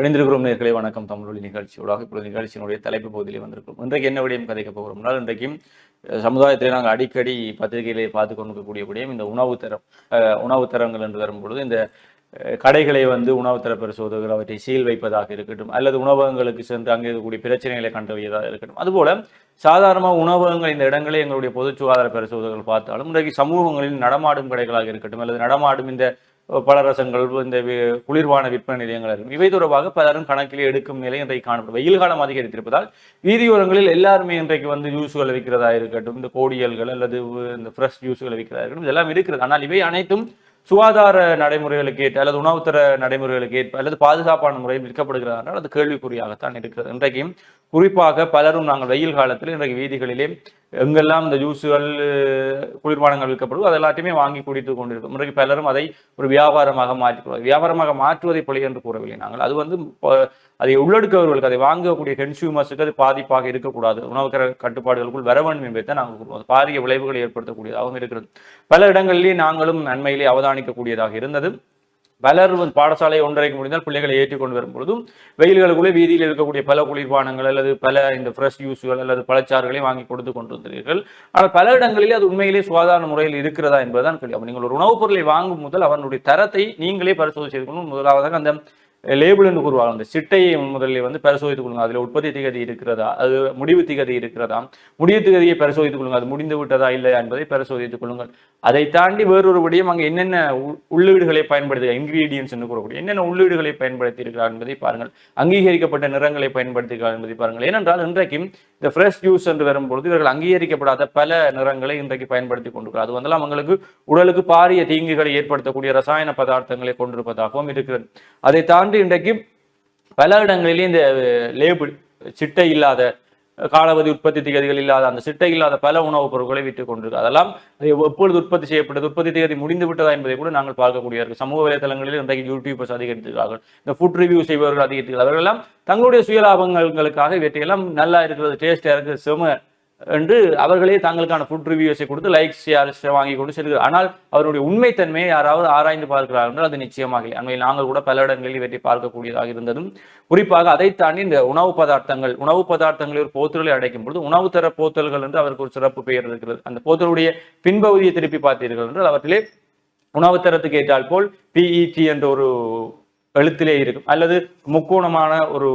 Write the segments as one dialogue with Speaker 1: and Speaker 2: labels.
Speaker 1: இணைந்திருக்கிறோம் நேர்களை. வணக்கம். தமிழொலி நிகழ்ச்சியோடாக இப்பொழுது நிகழ்ச்சியினுடைய தலைப்பு பகுதியிலே வந்திருக்கிறோம். இன்றைக்கு என்ன விடயம் கதைக்க போகிறோம் என்றால் இன்றைக்கும் சமுதாயத்தில் சமுதாயத்திலே நாங்கள் அடிக்கடி பத்திரிகையிலே பார்த்து கொண்டிருக்கக்கூடிய விடயம் இந்த உணவு தரம் உணவு தரங்கள் என்று வரும்பொழுது இந்த கடைகளை வந்து உணவு தர பரிசோதகர்கள் அவற்றை சீல் வைப்பதாக இருக்கட்டும் அல்லது உணவகங்களுக்கு சென்று அங்கே இருக்கக்கூடிய பிரச்சனைகளை கண்டறியதாக இருக்கட்டும். அதுபோல சாதாரணமாக உணவகங்கள் இந்த இடங்களை எங்களுடைய பொது சுகாதார பரிசோதகர்கள் பார்த்தாலும் இன்றைக்கு சமூகங்களில் நடமாடும் கடைகளாக இருக்கட்டும் அல்லது நடமாடும் இந்த பலரசங்கள் இந்த குளிர்வான விற்பனை நிலையங்கள் இருக்கும். இவை தொடர்பாக பலரும் கணக்கில் எடுக்கும் நிலை இன்றைக்கு காணப்படும். வெயில் காலம் அதிகரித்திருப்பதால் வீதியோரங்களில் எல்லாருமே இன்றைக்கு வந்து ஜூஸ்களை விற்கிறதா இருக்கட்டும் இந்த கோடியல்கள் அல்லது இந்த ஃப்ரெஷ் ஜூஸ்களை விற்கிறதா இருக்கட்டும் இதெல்லாம் இருக்கிறது. ஆனால் இவை அனைத்தும் சுகாதார நடைமுறைகளுக்கு ஏற்ப அல்லது உணவுத்தர நடைமுறைகளுக்கு ஏற்ப அல்லது பாதுகாப்பான முறையில் விற்கப்படுகிறதா அது கேள்விக்குறியாகத்தான் இருக்கிறது. இன்றைக்கும் குறிப்பாக பலரும் நாங்கள் வெயில் காலத்தில் இன்றைக்கு வீதிகளிலே எங்கெல்லாம் இந்த ஜூஸுகள் குளிர்பானங்கள் விற்கப்படுவோம் அது எல்லாத்தையுமே வாங்கி குடித்து கொண்டிருக்கும். இன்றைக்கு பலரும் அதை ஒரு வியாபாரமாக மாற்றிக்கொள்வார் வியாபாரமாக மாற்றுவதை பிழை என்று கூறவில்லை நாங்கள். அது வந்து அதை உள்ளெடுக்கவர்களுக்கு அதை வாங்கக்கூடிய கன்சியூமர்ஸுக்கு அது பாதிப்பாக இருக்கக்கூடாது. உணவு கட்டுப்பாடுகளுக்குள் வர வேண்டும் என்பதை தான் நாங்கள் கூறுவோம். பாரிய விளைவுகளை ஏற்படுத்தக்கூடியதாகவும் இருக்கிறது. பல இடங்களிலேயே நாங்களும் நன்மையிலே அவதானிக்கக்கூடியதாக இருந்தது. பலர் பாடசாலை ஒன்றரைக்கு முடிந்தால் பிள்ளைகளை ஏற்றி கொண்டு வெயில்களுக்குள்ளே வீதியில் இருக்கக்கூடிய பல குளிர்பானங்கள் அல்லது பல இந்த ஃப்ரெஷ் ஜூஸுகள் அல்லது பழச்சாறுகளை வாங்கி கொடுத்து கொண்டிருந்தீர்கள். ஆனால் பல இடங்களிலே அது உண்மையிலே சுகாதார முறையில் இருக்கிறதா என்பதுதான் கேள்வி. நீங்கள் ஒரு உணவுப் பொருளை வாங்கும் முதல் அவனுடைய தரத்தை நீங்களே பரிசோதனை செய்து கொள்ளும் முதலாவதாக அந்த லேபிள் என்று கூறுவாங்க. அந்த சிட்டையை முதலில் வந்து பரிசோதித்துக் கொள்ளுங்க அதில் உற்பத்தி திகதி இருக்கிறதா? அது முடிவு திகதி இருக்கிறதா? முடிவு திகதியை பரிசோதித்துக் கொள்ளுங்க அது முடிந்து விட்டதா இல்லையா என்பதை பரிசோதித்துக் கொள்ளுங்கள். அதை தாண்டி வேறொரு விடயம் அங்கே என்னென்ன உள்ளீடுகளை பயன்படுத்தி இன்கிரீடியன்ஸ் என்று கூறக்கூடிய என்னென்ன உள்ளீடுகளை பயன்படுத்தி இருக்கிறார் என்பதை பாருங்கள். அங்கீகரிக்கப்பட்ட நிறங்களை பயன்படுத்தியிருக்கிறார் என்பதை பாருங்கள். ஏனென்றால் இன்றைக்கும் இந்த ஃப்ரெஷ் ஜூஸ் என்று வரும்பொழுது இவர்கள் அங்கீகரிக்கப்படாத பல நிறங்களை இன்றைக்கு பயன்படுத்தி கொண்டிருக்கிறார். அது வந்தெல்லாம் அவங்களுக்கு உடலுக்கு பாரிய தீங்குகளை ஏற்படுத்தக்கூடிய ரசாயன பதார்த்தங்களை கொண்டிருப்பதாகவும் இருக்கிறது. அதை தாண்டி இன்றைக்கு பல இடங்களிலே இந்த லேபிள் சிட்டை இல்லாத காலாவதி உற்பத்தி திகதிகள் இல்லாத அந்த சிட்டை இல்லாத பல உணவுப் பொருட்களை விட்டுக் கொண்டிருக்கு. அதெல்லாம் எப்பொழுது உற்பத்தி செய்யப்பட்டது? உற்பத்தி திகதி முடிந்து விட்டதா என்பதை கூட நாங்கள் பார்க்கக்கூடிய இருக்கு. சமூக வலைதளங்களில் இன்றைக்கு யூடியூபர்ஸ் அதிகரித்திருக்கிறார்கள். இந்த ஃபுட் ரிவ்யூ செய்பவர்கள் அதிகரித்திருக்கிறார்கள். அவர்கள் எல்லாம் தங்களுடைய சுயலாபங்களுக்காக இவற்றையெல்லாம் நல்லா இருக்கிறது டேஸ்டா இருக்குது செம என்று அவர்களே தங்களுக்கான ஃபுட் ரிவ்யூஸை கொடுத்து லைக்ஸ் ஷேர்ஸ் வாங்கி கொண்டு செல்கிறார். ஆனால் அவருடைய உண்மைத்தன்மையை யாராவது ஆராய்ந்து பார்க்கிறார்கள் என்றால் அது நிச்சயமாக இல்லை. அண்மையில் நாங்கள் கூட பல இடங்களில் இவற்றை பார்க்கக்கூடியதாக இருந்ததும் குறிப்பாக அதை தாண்டி இந்த உணவு பதார்த்தங்கள் உணவு பதார்த்தங்களில் ஒரு போத்தல்களை அடைக்கும் பொழுது உணவு தர போத்தல்கள் என்று அவருக்கு ஒரு சிறப்பு பெயர் இருக்கிறது. அந்த போத்தலுடைய பின்பகுதியை திருப்பி பார்த்தீர்கள் என்றால் அவற்றிலே உணவு தரத்துக்கு ஏற்றால் போல் பிஇடி என்ற ஒரு எழுத்திலே இருக்கும். அல்லது முக்கோணமான ஒரு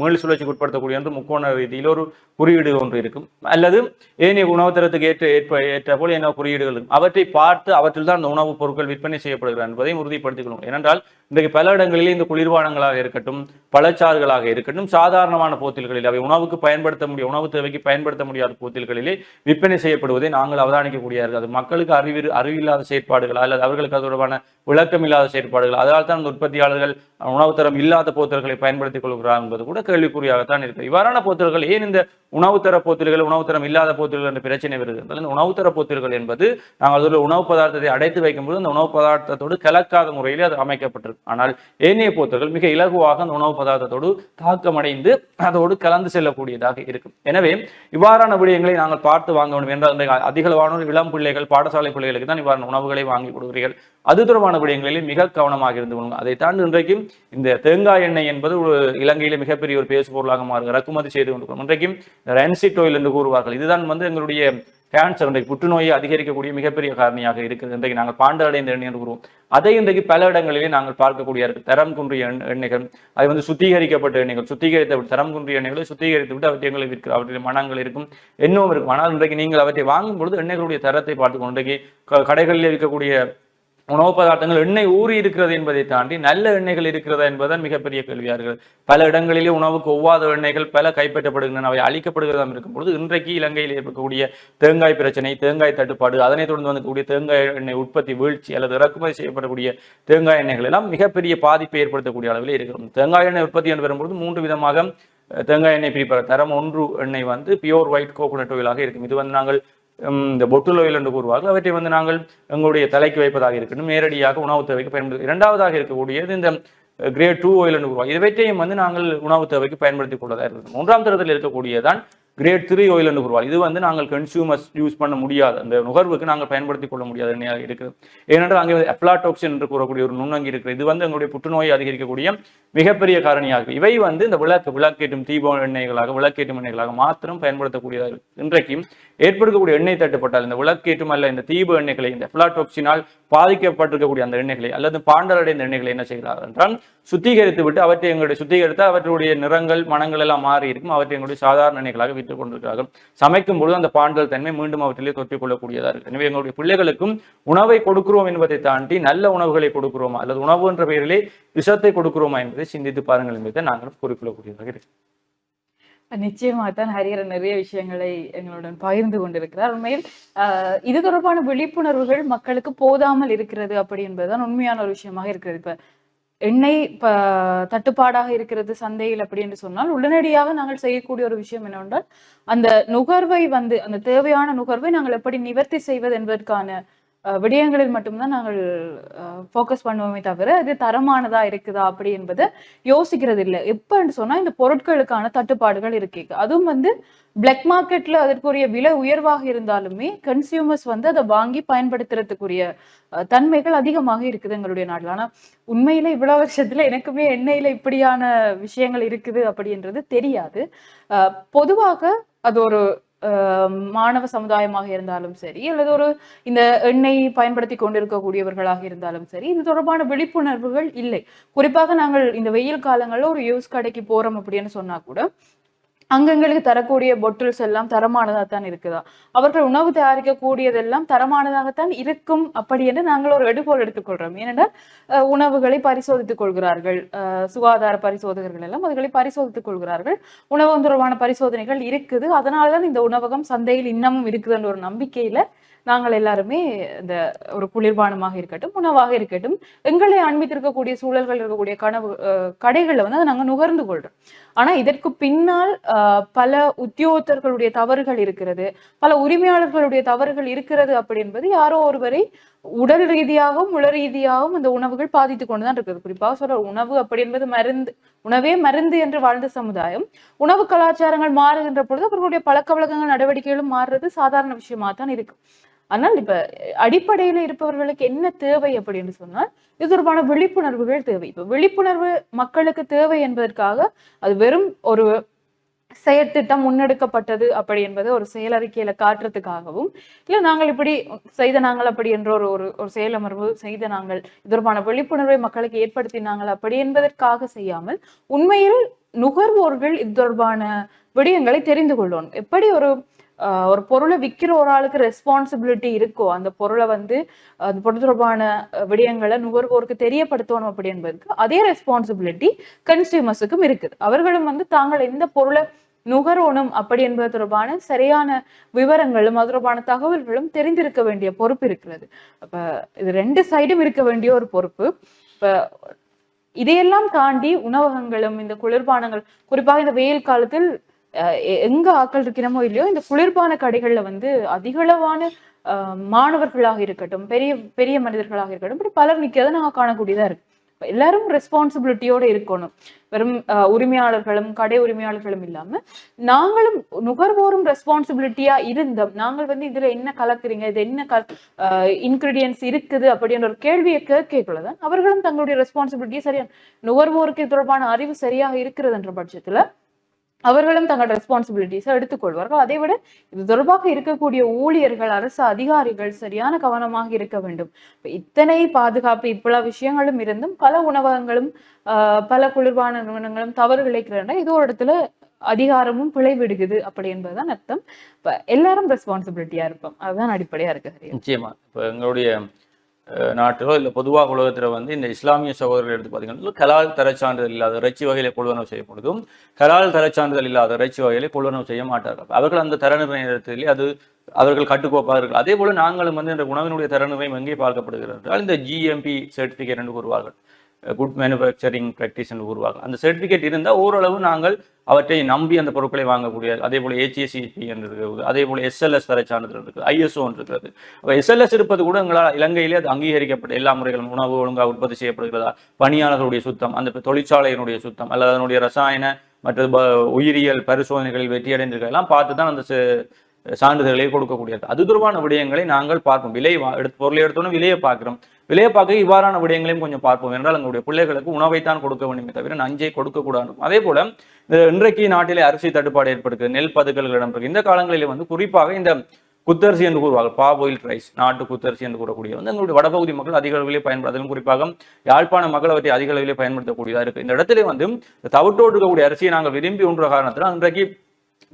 Speaker 1: மீள் சுழற்சிக்கு உட்படுத்தக்கூடிய என்று முக்கோண ரீதியில் ஒரு குறியீடு ஒன்று இருக்கும். அல்லது ஏனைய உணவுத்தரத்துக்கு ஏற்ற ஏற்ப ஏற்ற போல் என்ன குறியீடுகள் இருக்கும். அவற்றை பார்த்து அவற்றில் தான் அந்த உணவுப் பொருட்கள் விற்பனை செய்யப்படுகிறது என்பதை உறுதிப்படுத்திக் கொள்ளும் ஏனென்றால் இன்றைக்கு பல இடங்களிலே இந்த குளிர்பானங்களாக இருக்கட்டும் பழச்சாறுகளாக இருக்கட்டும் சாதாரணமான போத்தில்களில் அவை உணவுக்கு பயன்படுத்த முடியும் உணவு தேவைக்கு பயன்படுத்த முடியாத போத்தில்களிலே விற்பனை செய்யப்படுவதை நாங்கள் அவதானிக்கக்கூடியார்கள் அது மக்களுக்கு அறிவு அறிவில்லாத செயற்பாடுகள் அல்லது அவர்களுக்கு அது தொடர்பான விளக்கமில்லாத செயற்பாடுகள். அதனால் தான் அந்த உற்பத்தியாளர்கள் உணவு தரம் இல்லாத போத்தல்களை பயன்படுத்திக் கொள்கிறார் என்பது கூட கேள்விக்குறியாகத்தான் இருக்கு இவ்வாறான போத்தல்கள் ஏன் இந்த உணவு தர போத்தல்கள் உணவு தரம் இல்லாத போத்தல்கள் என்ற பிரச்சனை வருகிறது இந்த உணவு தர போத்தல்கள் என்பது நாங்கள் அதில் உணவு பதார்த்தத்தை அடைத்து வைக்கும்போது அந்த உணவு பதார்த்தத்தோடு கலக்காத முறையில் அது அமைக்கப்பட்டிருக்கு. ஆனால் ஏனைய போத்தல்கள் மிக இலகுவாக அந்த உணவு பதார்த்தத்தோடு தாக்கமடைந்து அதோடு கலந்து செல்லக்கூடியதாக இருக்கும். எனவே இவ்வாறான விடயங்களை நாங்கள் பார்த்து வாங்க வேண்டும். என்றால் அதிகளவான இளம் பிள்ளைகள் பாடசாலை பிள்ளைகளுக்கு தான் இவ்வாறான உணவுகளை வாங்கி கொடுக்கிறீர்கள். அது தொடர்பான விடயங்களில் மிக கவனமாக இருந்து கொள்ளுங்கள். அதை தாண்டி இன்றைக்கும் இந்த தேங்காய் எண்ணெய் என்பது ஒரு இலங்கையிலே மிகப்பெரிய ஒரு பேசு பொருளாக மாறுங்க இறக்குமதி செய்து கொண்டிருக்கிறோம். இன்றைக்கும் ரென்சிட் ஆயில் என்று கூறுவார்கள். இதுதான் வந்து எங்களுடைய கேன்சர் இன்றைக்கு புற்றுநோயை அதிகரிக்கக்கூடிய மிகப்பெரிய காரணியாக இருக்குது இன்றைக்கு நாங்கள் பாண்டு அடைந்த எண்ணெய் என்று கூறுவோம். அதை இன்றைக்கு பல இடங்களிலே நாங்கள் பார்க்கக்கூடிய இருக்கு. தரம் குன்றிய எண்ணெய்- எண்ணெய்கள் அது வந்து சுத்திகரிக்கப்பட்ட எண்ணெய்கள். சுத்திகரித்த தரம் குன்றிய எண்ணெய்களை சுத்திகரித்து விட்டு அவற்றை எங்களை விற்கிற அவற்றில் மனங்கள் இருக்கும் எண்ணவும் இருக்கும். ஆனால் இன்றைக்கு நீங்கள் அவற்றை வாங்கும் பொழுது எண்ணெய்களுடைய தரத்தை பார்த்துக்கணும் இன்றைக்கு க- கடைகளில் இருக்கக்கூடிய உணவு பதார்த்தங்கள் எண்ணெய் ஊறி இருக்கிறது என்பதை தாண்டி நல்ல எண்ணெய்கள் இருக்கிறதா என்பதுதான் மிகப்பெரிய கேள்வியார்கள் பல இடங்களிலே உணவுக்கு ஒவ்வாத எண்ணெய்கள் பல கைப்பற்றப்படுகின்றன அவை அழிக்கப்படுகிறதாம் இருக்கும் பொழுது இன்றைக்கு இலங்கையில் இருக்கக்கூடிய தேங்காய் பிரச்சனை தேங்காய் தட்டுப்பாடு அதனைத் தொடர்ந்து வந்தக்கூடிய தேங்காய் எண்ணெய் உற்பத்தி வீழ்ச்சி அல்லது இறக்குமதி செய்யப்படக்கூடிய தேங்காய் எண்ணெய்கள் எல்லாம் மிகப்பெரிய பாதிப்பை ஏற்படுத்தக்கூடிய அளவில் இருக்கிறது. தேங்காய் எண்ணெய் உற்பத்தி என்று வரும்பொழுது மூன்று விதமாக தேங்காய் எண்ணெய் பிரிப்பார் தரம் ஒன்று எண்ணெய் வந்து பியோர் ஒயிட் கோகோனட் ஆயிலாக இருக்கும். இது வந்து நாங்கள் இந்த பொட்டுல் oil என்று கூறுவார்கள். அவற்றை வந்து நாங்கள் எங்களுடைய தலைக்கு வைப்பதாக இருக்கட்டும் நேரடியாக உணவு தேவைக்கு பயன்படுத்த இரண்டாவதாக இருக்கக்கூடியது இந்த கிரேட் டூ oil என்று கூறுவாங்க இவற்றையும் வந்து நாங்கள் உணவு தேவைக்கு பயன்படுத்திக் கொள்ளதாக இருக்கிறது மூன்றாம் தரத்தில் இருக்கக்கூடியதான் கிரேட் த்ரீ ஆயில் என்று கூறுவார். இது வந்து நாங்கள் கன்சியூமர்ஸ் யூஸ் பண்ண முடியாது. அந்த நுகர்வுக்கு நாங்கள் பயன்படுத்திக் கொள்ள முடியாத எண்ணெயாக இருக்குது. ஏனென்றால் அங்கே அப்ளாடோக்சின் என்று கூறக்கூடிய ஒரு நுண்ணங்கி இருக்குது. இது வந்து எங்களுடைய புற்றுநோயை அதிகரிக்கக்கூடிய மிகப்பெரிய காரணியாக இவை வந்து இந்த விளக்கு விளக்கேற்றும் தீப எண்ணெய்களாக விளக்கேற்றும் எண்ணெய்களாக மாத்திரம் பயன்படுத்தக்கூடியதாக இருக்கு இன்றைக்கும் ஏற்படுத்தக்கூடிய எண்ணெய் தட்டுப்பட்டால் இந்த விளக்கேற்றும் அல்ல இந்த தீப எண்ணெய்களை இந்த அப்ளாடோக்சினால் பாதிக்கப்பட்டிருக்கக்கூடிய அந்த எண்ணெய்களை அல்லது பாண்டலடைந்த எண்ணெய்களை என்ன செய்கிறார் என்றால் சுத்திகரித்து விட்டு அவற்றை எங்களுடைய சுத்திகரித்து அவற்றுடைய நிறங்கள் மனங்கள் எல்லாம் மாறி இருக்கும். அவற்றை எங்களுடைய சாதாரண நிலைகளாக விற்றுக் கொண்டிருக்கிறார்கள். சமைக்கும் பொழுது அந்த பாண்டல் தன்மை மீண்டும் அவற்றிலே தொற்றிக் கொள்ளக்கூடியதாக இருக்கு. எனவே எங்களுடைய பிள்ளைகளுக்கும் உணவை கொடுக்கிறோம் என்பதை தாண்டி நல்ல உணவுகளை கொடுக்கிறோமா அல்லது உணவு என்ற பெயரிலே விஷத்தை கொடுக்கிறோமா என்பதை சிந்தித்து பாருங்கள் என்பதை நாங்கள் குறிப்பிடக்கூடியதாக இருக்கு.
Speaker 2: நிச்சயமாக தான் ஹரியரன் நிறைய விஷயங்களை எங்களுடன் பகிர்ந்து கொண்டிருக்கிறார். உண்மையில் ஆஹ், இது தொடர்பான விழிப்புணர்வுகள் மக்களுக்கு போதாமல் இருக்கிறது அப்படி என்பதுதான் உண்மையான ஒரு விஷயமாக இருக்கிறது. இப்ப எண்ணெய் தட்டுப்பாடாக இருக்கிறது சந்தையில் அப்படி என்று சொன்னால் உடனடியாக நாங்கள் செய்யக்கூடிய ஒரு விஷயம் என்னவென்றால் அந்த நுகர்வை வந்து அந்த தேவையான நுகர்வை நாங்கள் எப்படி நிவர்த்தி செய்வது என்பதற்கான விடயங்களில் மட்டும்தான் நாங்கள் ஃபோக்கஸ் பண்ணுவோமே தவிர அது தரமானதா இருக்குதா அப்படி என்பதை யோசிக்கிறது இல்லை எப்பன்னு சொன்னா இந்த பொருட்களுக்கான தட்டுப்பாடுகள் இருக்கு. அதுவும் வந்து பிளாக் மார்க்கெட்ல அதற்குரிய விலை உயர்வாக இருந்தாலுமே கன்சியூமர்ஸ் வந்து அதை வாங்கி பயன்படுத்துறதுக்குரிய தன்மைகள் அதிகமாக இருக்குது எங்களுடைய நாட்டில். ஆனா உண்மையில இவ்வளவு வருஷத்துல எனக்குமே எண்ணெயில இப்படியான விஷயங்கள் இருக்குது அப்படின்றது தெரியாது. பொதுவாக அது ஒரு மாணவ சமுதாயமாக இருந்தாலும் சரி அல்லது ஒரு இந்த எண்ணெய் பயன்படுத்தி கொண்டிருக்கக்கூடியவர்களாக இருந்தாலும் சரி இது தொடர்பான விழிப்புணர்வுகள் இல்லை. குறிப்பாக நாங்கள் இந்த வெயில் காலங்களில் ஒரு யூஸ் கடைக்கு போறோம் அப்படின்னு சொன்னா கூட அங்கங்களுக்கு தரக்கூடிய பொட்டில்ஸ் எல்லாம் தரமானதாகத்தான் இருக்குதா? அவர்கள் உணவு தயாரிக்கக்கூடியதெல்லாம் தரமானதாகத்தான் இருக்கும் அப்படி என்று நாங்கள் ஒரு எடுகோள் எடுத்துக்கொள்றோம் ஏனென்றால் அஹ், உணவுகளை பரிசோதித்துக் கொள்கிறார்கள். அஹ், சுகாதார பரிசோதகர்கள் எல்லாம் அதுகளை பரிசோதித்துக் கொள்கிறார்கள். உணவு தொடர்பான பரிசோதனைகள் இருக்குது. அதனால தான் இந்த உணவகம் சந்தையில் இன்னமும் இருக்குதுன்ற ஒரு நம்பிக்கையில நாங்கள் எல்லாருமே இந்த ஒரு குளிர்பானமாக இருக்கட்டும் உணவாக இருக்கட்டும் எங்களை அண்மித்திருக்கக்கூடிய சூழல்கள் இருக்கக்கூடிய கனவு கடைகளில் வந்து அதை நாங்க நுகர்ந்து கொள்றோம். ஆனா இதற்கு பின்னால் பல உத்தியோகத்தர்களுடைய தவறுகள் இருக்கிறது பல உரிமையாளர்களுடைய தவறுகள் இருக்கிறது அப்படி என்பது யாரோ ஒருவரை உடல் ரீதியாகவும் உள ரீதியாகவும் அந்த உணவுகள் பாதித்து கொண்டுதான் இருக்குது. குறிப்பாக சொல்ற உணவு அப்படி என்பது மருந்து உணவே மருந்து என்று வாழ்ந்த சமுதாயம் உணவு கலாச்சாரங்கள் மாறுகின்ற பொழுது அவர்களுடைய பழக்க வழக்கங்கள் நடவடிக்கைகளும் மாறுறது சாதாரண விஷயமா தான் இருக்கு. ஆனால் இப்ப அடிப்படையில இருப்பவர்களுக்கு என்ன தேவை அப்படின்னு சொன்னால் இது தொடர்பான விழிப்புணர்வுகள் தேவை. இப்ப விழிப்புணர்வு மக்களுக்கு தேவை என்பதற்காக அது வெறும் ஒரு செயற்திட்டம் முன்னெடுக்கப்பட்டது அப்படி என்பது ஒரு செயலறிக்கையில காட்டுறதுக்காகவும் இல்ல நாங்கள் இப்படி செய்த நாங்கள் அப்படி என்ற ஒரு ஒரு ஒரு செயலமர்வு செய்த நாங்கள் தொடர்பான விழிப்புணர்வை மக்களுக்கு ஏற்படுத்தினாங்கள் அப்படி என்பதற்காக செய்யாமல் உண்மையில் நுகர்வோர்கள் இது தொடர்பான விடயங்களை தெரிந்து கொள்ளணும். எப்படி ஒரு ஒரு பொருளை விற்கிற ஒரு ஆளுக்கு ரெஸ்பான்சிபிலிட்டி இருக்கோ அந்த பொருளை வந்து அது பொருள் தொடர்பான விடயங்களை நுகர்வோருக்கு தெரியப்படுத்தணும் அப்படி என்பதுக்கு அதே ரெஸ்பான்சிபிலிட்டி கன்சியூமர்ஸுக்கும் இருக்குது. அவர்களும் வந்து தாங்கள் எந்த பொருளை நுகரணும் அப்படி என்பது தொடர்பான சரியான விவரங்களும் அது தொடர்பான தகவல்களும் தெரிந்திருக்க வேண்டிய பொறுப்பு இருக்கிறது. அப்ப இது ரெண்டு சைடும் இருக்க வேண்டிய ஒரு பொறுப்பு. இப்ப இதையெல்லாம் தாண்டி உணவகங்களும் இந்த குளிர்பானங்கள் குறிப்பாக இந்த வெயில் காலத்தில் எங்க ஆக்கள் இருக்கிறோமோ இல்லையோ இந்த குளிர்பான கடைகள்ல வந்து அதிகளவான மாணவர்களாக இருக்கட்டும் பெரிய பெரிய மனிதர்களாக இருக்கட்டும் இப்படி பலர் நிக்கிறத நாங்க காணக்கூடியதா இருக்கு. எல்லாரும் ரெஸ்பான்சிபிலிட்டியோட இருக்கணும். வெறும் உரிமையாளர்களும் கடை உரிமையாளர்களும் இல்லாம நாங்களும் நுகர்வோரும் ரெஸ்பான்சிபிலிட்டியா இருந்தோம். நாங்கள் வந்து இதுல என்ன கலக்குறீங்க இது என்ன கல் இன்கிரீடியன்ஸ் இருக்குது அப்படின்ற ஒரு கேள்வியை கேட்கலதான் அவர்களும் தங்களுடைய ரெஸ்பான்சிபிலிட்டியை சரியா நுகர்வோருக்கு தொடர்பான அறிவு சரியாக இருக்கிறதுன்ற பட்சத்துல அவர்களும் தங்கள் ரெஸ்பான்சிபிலிட்டிஸை எடுத்துக்கொள்வார்கள். அதை விட இது தொடர்பாக இருக்கக்கூடிய ஊழியர்கள் அரசு அதிகாரிகள் சரியான கவனமாக இருக்க வேண்டும். இப்ப இத்தனை பாதுகாப்பு இப்பல விஷயங்களும் இருந்தும் பல உணவகங்களும் ஆஹ், பல குளிர்பான நிறுவனங்களும் தவறு இழைக்கிறேன்னா இது ஒரு இடத்துல அதிகாரமும் பிழைவிடுகுது அப்படி என்பதுதான் அர்த்தம். இப்ப எல்லாரும் ரெஸ்பான்சிபிலிட்டியா இருப்போம். அதுதான் அடிப்படையா இருக்கு
Speaker 1: நிச்சயமா. இப்போ எங்களுடைய நாட்டிலோ இல்லை பொதுவாக உலகத்தில் வந்து இந்த இஸ்லாமிய சகோதரர்கள் எடுத்து பார்த்தீங்கன்னா கலால் தரச்சான்றிதழ் இல்லாத இறைச்சி வகையில கொள்வனவு செய்யப்படுதும் கலால் தரச்சான்றிதழ் இல்லாத இறைச்சி வகையில கொள்வனவு செய்ய மாட்டார்கள். அவர்கள் அந்த தர நிர்ணயத்திலே அது அவர்கள் கட்டுக்கோப்பாக இருக்கு அதே போல நாங்களும் வந்து இந்த உணவினுடைய தர நிர்ணயம் எங்கே பார்க்கப்படுகிறது இந்த ஜிஎம்பி சர்டிஃபிகேட் என்று கூறுவார்கள். குட் மேனுஃபேக்சரிங் ப்ராக்டிஷன் உருவாகும் அந்த சர்டிஃபிகேட் இருந்தால் ஓரளவு நாங்கள் அவற்றை நம்பி அந்த பொருட்களை வாங்கக்கூடிய அதே போல் ஏசிஎஸ்சிபி என்று இருக்கிறது அதே போல் எஸ்எல்எஸ் தர சான்றிதழ் இருக்குது ஐஎஸ்ஓ இருக்கிறது அப்போ எஸ்எல்எஸ் இருப்பது கூட எங்களால் இலங்கையிலே அது அங்கீகரிக்கப்பட்ட எல்லா முறைகளும் உணவு ஒழுங்காக உற்பத்தி செய்யப்படுகிறதா? பணியாளர்களுடைய சுத்தம் அந்த தொழிற்சாலையினுடைய சுத்தம் அல்லது அதனுடைய ரசாயன மற்றது ப- உயிரியல் பரிசோதனைகளில் வெற்றியடைந்திருக்கலாம் பார்த்து தான் அந்த சான்றிதழ்களை கொடுக்கக்கூடியது. அது தொடர்பான விடயங்களை நாங்கள் பார்ப்போம். விலை எடுத்து பொருளை எடுத்தோன்னு விலையை பார்க்கிறோம். விலையை பார்க்க இவ்வாறான விடயங்களையும் கொஞ்சம் பார்ப்போம். என்றால் எங்களுடைய பிள்ளைகளுக்கு உணவைத்தான் கொடுக்க வேண்டுமே தவிர நஞ்சை கொடுக்கக்கூடாது அதே போல இந்த இன்றைக்கு நாட்டிலே அரிசி தட்டுப்பாடு ஏற்படுகிறது. நெல் பதுக்கல்கள் இடம்பெறுகிறது. இந்த காலங்களிலே வந்து குறிப்பாக இந்த குத்தரிசி என்று கூறுவார்கள். பாபோயில் ரைஸ் நாட்டு குத்தரிசி என்று கூறக்கூடிய வந்து எங்களுடைய வடபகுதி மக்கள் அதிக அளவிலே பயன்படுத்த குறிப்பாக யாழ்ப்பாண மக்கள் அவற்றை அதிக அளவிலே பயன்படுத்தக்கூடியதாக இருக்கு. இந்த இடத்துல வந்து தவிட்டோடு இருக்கக்கூடிய அரிசியை நாங்கள் விரும்பி உண்ற காரணத்தில் இன்றைக்கு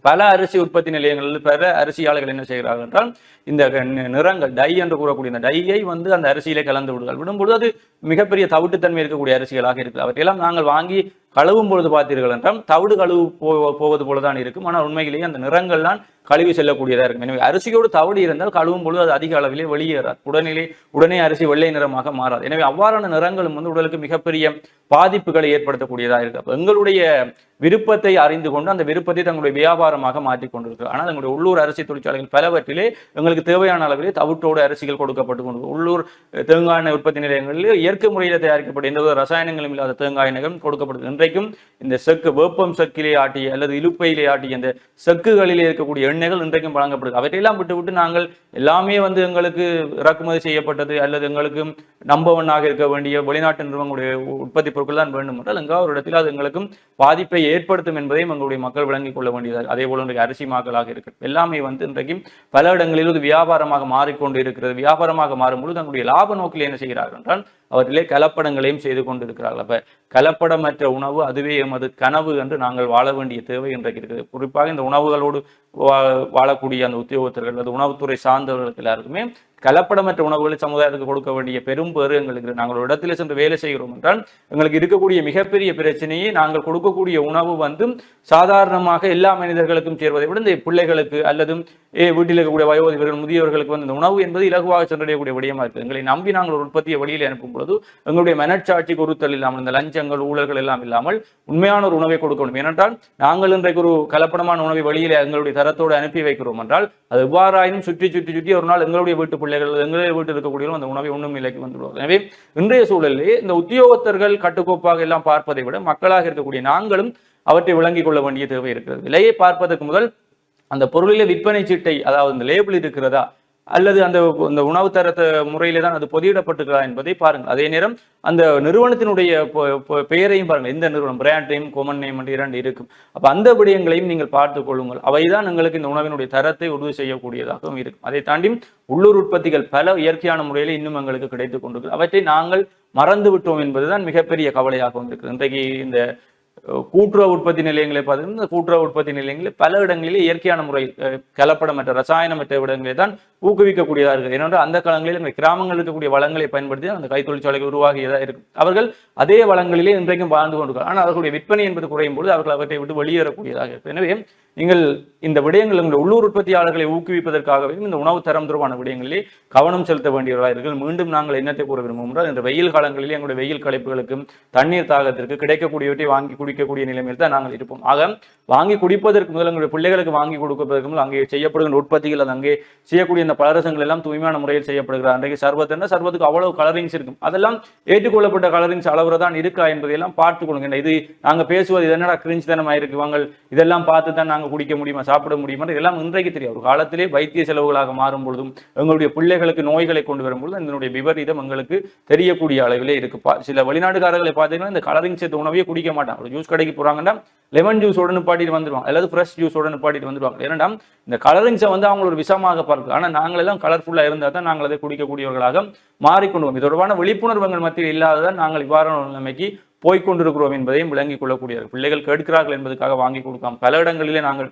Speaker 1: பல அரிசி உற்பத்தி நிலையங்களில் பெற அரிசியாளர்கள் என்ன செய்கிறார்கள் என்றால் இந்த நிறங்கள் டை என்று கூறக்கூடிய இந்த டையை வந்து அந்த அரிசியிலே கலந்து விடுதல். விடும்பொழுது அது மிகப்பெரிய தவிட்டுத்தன்மை இருக்கக்கூடிய அரிசிகளாக இருக்குது. அவற்றையெல்லாம் நாங்கள் வாங்கி கழுவும் பொழுது பார்த்தீர்கள் என்றால் தவிடு கழுவு போ போவது போல தான் இருக்கும். ஆனால் உண்மையிலேயே அந்த நிறங்கள் தான் கழுவி செல்லக்கூடியதாக இருக்கும். எனவே அரிசியோடு தவிடு இருந்தால் கழுவும் பொழுது அது அதிக அளவிலே வெளியேறாது. உடனே உடனே அரிசி வெள்ளை நிறமாக மாறாது. எனவே அவ்வாறான நிறங்களும் வந்து உடலுக்கு மிகப்பெரிய பாதிப்புகளை ஏற்படுத்தக்கூடியதாக இருக்கு. எங்களுடைய விருப்பத்தை அறிந்து கொண்டு அந்த விருப்பத்தை தங்களுடைய வியாபாரமாக மாற்றி கொண்டிருக்கு ஆனால் எங்களுடைய உள்ளூர் அரிசி தொழிற்சாலைகள் பலவற்றிலே எங்களுக்கு தேவையான அளவிலே தவிட்டோடு அரிசிகள் கொடுக்கப்பட்டு கொண்டு உள்ளூர் தேங்காய் எண்ணெய் உற்பத்தி நிலையங்களில் இயற்கை முறையில் தயாரிக்கப்பட்ட எந்த ஒரு ரசாயனங்களும் இல்லாத தேங்காய் எண்ணெய்களும் கொடுக்கப்படுது. இன்றைக்கும் இந்த செக்கு வேப்பம் செக்கிலே ஆட்டிய அல்லது இழுப்பையிலே ஆட்டிய அந்த செக்குகளிலே இருக்கக்கூடிய எண்ணெய்கள் இன்றைக்கும் வழங்கப்படுது. அவற்றையெல்லாம் விட்டு விட்டு நாங்கள் எல்லாமே வந்து எங்களுக்கு இறக்குமதி செய்யப்பட்டது அல்லது எங்களுக்கு நம்பவனாக இருக்க வேண்டிய வெளிநாட்டு நிறுவனங்களுடைய உற்பத்தி பொருட்கள் தான் வேண்டும் என்றால் எங்கா ஒரு இடத்தில் அது எங்களுக்கும் பாதிப்பை ஏற்படுத்தும் என்பதையும் எங்களுடைய மக்கள் விளங்கிக் கொள்ள வேண்டியது அதே போல இன்றைக்கு அரிசி மாக்களாக இருக்கு. எல்லாமே வந்து இன்றைக்கும் பல இடங்களில் வியாபாரமாக மாறிக்கொண்டு இருக்கிறது. வியாபாரமாக மாறும்பொழுது தங்களுடைய லாப நோக்கில் என்ன செய்கிறார்கள் என்றால் அவற்றிலே கலப்படங்களையும் செய்து கொண்டிருக்கிறார்கள். அப்போ கலப்படமற்ற உணவு அதுவே எமது கனவு என்று நாங்கள் வாழ வேண்டிய தேவை இன்றைக்கு இருக்குது. குறிப்பாக இந்த உணவுகளோடு வாழக்கூடிய அந்த உத்தியோகத்தர்கள் அல்லது உணவுத்துறை சார்ந்தவர்களுக்கு எல்லாருக்குமே கலப்படமற்ற உணவுகளை சமுதாயத்துக்கு கொடுக்க வேண்டிய பெரும் பேறு எங்களுக்கு நாங்கள் ஒரு இடத்துல சென்று வேலை செய்கிறோம் என்றால் எங்களுக்கு இருக்கக்கூடிய மிகப்பெரிய பிரச்சனையை நாங்கள் கொடுக்கக்கூடிய உணவு வந்து சாதாரணமாக எல்லா மனிதர்களுக்கும் சேர்வதை விட இந்த பிள்ளைகளுக்கு அல்லது ஏ வீட்டில் இருக்கக்கூடிய வயோதிபர்கள் முதியவர்களுக்கு வந்து இந்த உணவு என்பது இலகுவாக சென்றடையக்கூடிய விடயமா இருக்குது எங்களை நம்பி நாங்கள் ஒரு உற்பத்தியை வெளியில் அனுப்பும் பொழுது எங்களுடைய மனச்சாட்சி பொருத்தல் இல்லாமல் இந்த லஞ்சங்கள் ஊழல்கள் எல்லாம் இல்லாமல் உண்மையான ஒரு உணவை கொடுக்க வேண்டும். ஏனென்றால் நாங்கள் இன்றைக்கு ஒரு கலப்படமான உணவை வெளியில எங்களுடைய தரத்தோடு அனுப்பி வைக்கிறோம் என்றால் அது எவ்வாறாயினும் சுற்றி சுற்றி சுற்றி ஒரு நாள் எங்களுடைய வீட்டு பிள்ளைகள் எங்களுடைய வீட்டில் இருக்கக்கூடிய அந்த உணவை உண்ணும் நிலைக்கு வந்துவிடுவார் எனவே இன்றைய சூழலில் இந்த உத்தியோகத்தர்கள் கட்டுக்கோப்பாக எல்லாம் பார்ப்பதை விட மக்களாக இருக்கக்கூடிய நாங்களும் அவற்றை விளங்கிக் கொள்ள வேண்டிய தேவை இருக்கிறது. விலையை பார்ப்பதற்கு முதல் அந்த பொருளிலே விற்பனை சீட்டை அதாவது இந்த லேபிள் இருக்கிறதா அல்லது அந்த இந்த உணவு தரத்தை முறையிலே தான் அது பொதியிடப்பட்டுக்கலாம் என்பதை பாருங்கள். அதே நேரம் அந்த நிறுவனத்தினுடைய பெயரையும் பாருங்கள். இந்த நிறுவனம்? பிராண்ட் நேம் கொமன் நேம் என்று இரண்டு இருக்கும். அப்போ அந்த விடயங்களையும் நீங்கள் பார்த்து கொள்ளுங்கள். அவைதான் உங்களுக்கு இந்த உணவினுடைய தரத்தை உறுதி செய்யக்கூடியதாகவும் இருக்கும். அதை தாண்டி உள்ளூர் உற்பத்திகள் பல இயற்கையான முறையில் இன்னும் எங்களுக்கு கிடைத்து கொண்டிருக்கு அவற்றை நாங்கள் மறந்து விட்டோம் என்பதுதான் மிகப்பெரிய கவலையாகவும் இருக்குது. இன்றைக்கு இந்த கூட்டுறவு உற்பத்தி நிலையங்களை பார்த்தீங்கன்னா இந்த கூட்டுறவு உற்பத்தி நிலையங்களில் பல இடங்களிலே இயற்கையான முறை அஹ், கலப்படமற்ற ரசாயனமற்ற இடங்களை தான் ஊக்குவிக்கக்கூடியதாக இருக்குது. ஏனென்றால் அந்த காலங்களில் எங்கள் கிராமங்களில் இருக்கக்கூடிய வளங்களை பயன்படுத்தி அந்த கைத்தொழிற்சாலைகள் உருவாகியதாக இருக்கும் அவர்கள் அதே வளங்களிலே இன்றைக்கும் வாழ்ந்து கொண்டிருக்கிறார் ஆனால் அவர்களுடைய விற்பனை என்பது குறையும் பொழுது அவர்கள் அவற்றை விட்டு வெளியேறக்கூடியதாக இருக்குது. எனவே நீங்கள் இந்த விடயங்கள் உங்கள் உள்ளூர் உற்பத்தியாளர்களை ஊக்குவிப்பதற்காகவே இந்த உணவு தரம் தொடர்பான விடயங்களிலே கவனம் செலுத்த வேண்டியவர்களாக இருக்கிறது மீண்டும் நாங்கள் என்னத்தை கூற விரும்புகிறோம் இந்த வெயில் காலங்களிலே எங்களுடைய வெயில் களைப்புகளுக்கும் தண்ணீர் தாகத்திற்கு கிடைக்கக்கூடியவற்றை வாங்கி குடிக்கக்கூடிய நிலைமையில் தான் நாங்கள் இருப்போம். ஆக வாங்கி குடிப்பதற்கு முதல் எங்களுடைய பிள்ளைகளுக்கு வாங்கி கொடுப்பதற்கு முதல் அங்கே செய்யப்படுகின்ற உற்பத்திகள் அது அங்கே செய்யக்கூடிய இந்த பலரசங்கள் எல்லாம் தூய்மையான முறையில் செய்யப்படுகிறது. அன்றைக்கு சர்வத்துன்னா சர்வத்துக்கு அவ்வளவு கலரிங்ஸ் இருக்கும். அதெல்லாம் ஏற்றுக்கொள்ளப்பட்ட கலரிங்ஸ் அளவுல தான் இருக்கா என்பதையெல்லாம் பார்த்து கொடுங்க இது நாங்க பேசுவது இது என்னடா கிரிஞ்ச் தனமா இருக்கு? இதெல்லாம் பார்த்து தான் நாங்கள் குடிக்க முடியுமா சாப்பிட முடியுமா இதெல்லாம் இன்றைக்கு தெரியும். ஒரு காலத்திலே வைத்திய செலவுகளாக மாறும் பொழுதும் எங்களுடைய பிள்ளைகளுக்கு நோய்களை கொண்டு வரும்பொழுது இதனுடைய விபரீதம் எங்களுக்கு தெரியக்கூடிய அளவிலே இருக்கு. பா- சில வெளிநாடுக்காரர்களை பார்த்தீங்கன்னா இந்த கலரிங் சேர்த்த உணவையே குடிக்க மாட்டாங்க. ஒரு ஜூஸ் கடைக்கு போறாங்கன்னா லெமன் ஜூஸோட நிப்பாட்டிட்டு வந்துருவாங்க. அல்லது ஃப்ரெஷ் ஜூஸோட நிப்பாட்டிட்டு வந்துருவாங்க. ஏன்னா இந்த கலரிங்ஸை வந்து அவங்களோட விஷமாக பார்க்கு ஆனால் நாங்களெல்லாம் கலர்ஃபுல்லாக இருந்தால் தான் நாங்கள் அதை குடிக்கக்கூடியவர்களாக மாறிக்கொண்டு இது தொடர்பான விழிப்புணர்வுகள் மத்தியில் இல்லாததான் நாங்கள் இவ்வாறான நிலைமைக்கு போய்கொண்டிருக்கிறோம் என்பதையும் விளங்கிக் கொள்ளக்கூடியவர்கள் பிள்ளைகள் கேட்கிறார்கள் என்பதற்காக வாங்கி கொடுக்காம பல இடங்களிலே நாங்கள்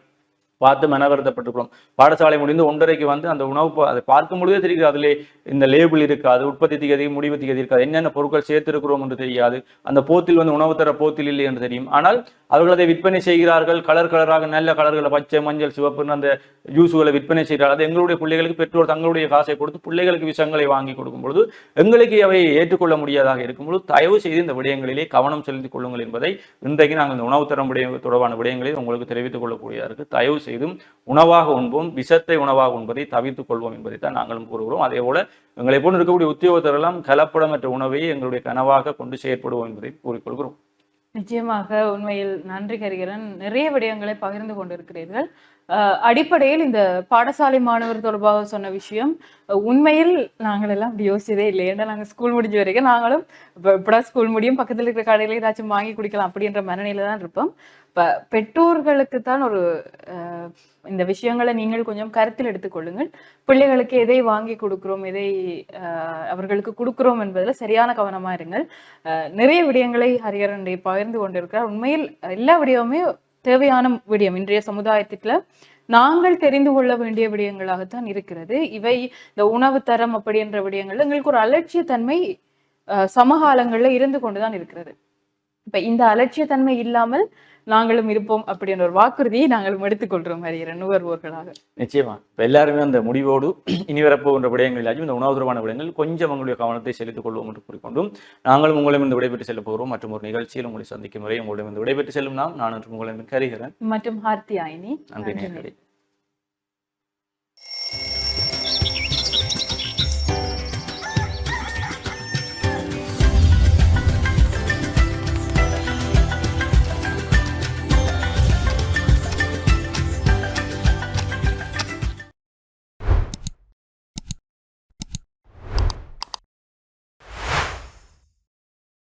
Speaker 1: பார்த்து மனவருத்தப்பட்டிருக்கிறோம். பாடசாலை முடிந்து ஒன்றரைக்கு வந்து அந்த உணவு அதை பார்க்கும் பொழுதே தெரியுது அதிலே இந்த லேபிள் இருக்காது உற்பத்தி திகதி முடிவு திகதி இருக்காது என்னென்ன பொருட்கள் சேர்த்திருக்கிறோம் என்று தெரியாது அந்த போத்தில் வந்து உணவு தர போத்தில் இல்லை என்று தெரியும். ஆனால் அவர்கள் அதை விற்பனை செய்கிறார்கள். கலர் கலராக நல்ல கலர்களை பச்சை மஞ்சள் சிவப்புன்னு அந்த ஜூஸுகளை விற்பனை செய்கிறார்கள். அது எங்களுடைய பிள்ளைகளுக்கு பெற்றோர் தங்களுடைய காசை கொடுத்து பிள்ளைகளுக்கு விஷங்களை வாங்கி கொடுக்கும் பொழுது எங்களுக்கு அவை ஏற்றுக்கொள்ள முடியாதாக இருக்கும் பொழுது தயவு செய்து இந்த விடயங்களிலே கவனம் செலுத்திக் கொள்ளுங்கள் என்பதை இன்றைக்கு நாங்கள் இந்த உணவு தரம் விடய தொடர்பான விடயங்களை உங்களுக்கு தெரிவித்துக் கொள்ளக்கூடியதாக இருக்குது தயவு செய்தும் உணவாக உண்போம் விஷத்தை உணவாக உண்பதை தவிர்த்துக் கொள்வோம் என்பதை தான் நாங்களும் கூறுகிறோம். அதே போல எங்களை போன்று இருக்கக்கூடிய உத்தியோகத்தரெல்லாம் கலப்படமற்ற உணவை எங்களுடைய கனவாக கொண்டு செயற்படுவோம் என்பதை கூறிக்கொள்கிறோம்
Speaker 2: நிச்சயமாக உண்மையில் நன்றி கரிகரன் நிறைய விடயங்களை பகிர்ந்து கொண்டிருக்கிறீர்கள். அடிப்படையில் இந்த பாடசாலை மாணவர் தொடர்பாக சொன்ன விஷயம் உண்மையில் நாங்கள் எல்லாம் அப்படி யோசிச்சதே இல்லை. ஏன்னா நாங்கள் ஸ்கூல் முடிஞ்ச வரைக்கும் நாங்களும் இப்படா ஸ்கூல் முடியும் பக்கத்தில் இருக்கிற கடையில ஏதாச்சும் வாங்கி குடிக்கலாம் அப்படின்ற மனநிலை தான் இருப்போம். இப்போ பெற்றோர்களுக்கு தான் ஒரு அஹ், இந்த விஷயங்களை நீங்கள் கொஞ்சம் கருத்தில் எடுத்துக்கொள்ளுங்கள் பிள்ளைகளுக்கு எதை வாங்கி கொடுக்கிறோம் எதை அஹ், அவர்களுக்கு கொடுக்கிறோம் என்பதில் சரியான கவனமா இருங்கள். அஹ், நிறைய விடயங்களை ஹரிஹரன் பகிர்ந்து கொண்டிருக்கிறார். உண்மையில் எல்லா விடயமுமே தேவையான விடயம் இன்றைய சமுதாயத்துல நாங்கள் தெரிந்து கொள்ள வேண்டிய விடயங்களாகத்தான் இருக்கிறது. இவை இந்த உணவு தரம் அப்படின்ற விடயங்கள் எங்களுக்கு ஒரு அலட்சியத்தன்மை சமகாலங்கள்ல இருந்து கொண்டுதான் இருக்கிறது. இப்ப இந்த அலட்சியத்தன்மை இல்லாமல் நாங்களும் இருப்போம் அப்படின்ற ஒரு வாக்குறுதியை நாங்களும் எடுத்துக்கொள்றோம் ஹரிஹரன் நுகர்வோர்களாக
Speaker 1: நிச்சயமா. இப்ப எல்லாருமே அந்த முடிவோடு இனி வரப்போகின்ற விடயங்கள் எல்லாத்தையும் இந்த உணவு தொடர்பான விடயங்கள் கொஞ்சம் உங்களுடைய கவனத்தை செலுத்திக் கொள்வோம் என்று கூறிக்கொண்டும் நாங்களும் உங்களிடம் இந்த விடைபெற்று செல்ல போகிறோம். மற்றும் ஒரு நிகழ்ச்சியில் உங்களை சந்திக்கும் வரை உங்களிடம் இந்த விடைபெற்று செல்லும் நாம். நான் உங்களிடம் கரிகிறேன்
Speaker 2: மற்றும் ஹார்த்தி ஆயினி.
Speaker 1: நன்றி.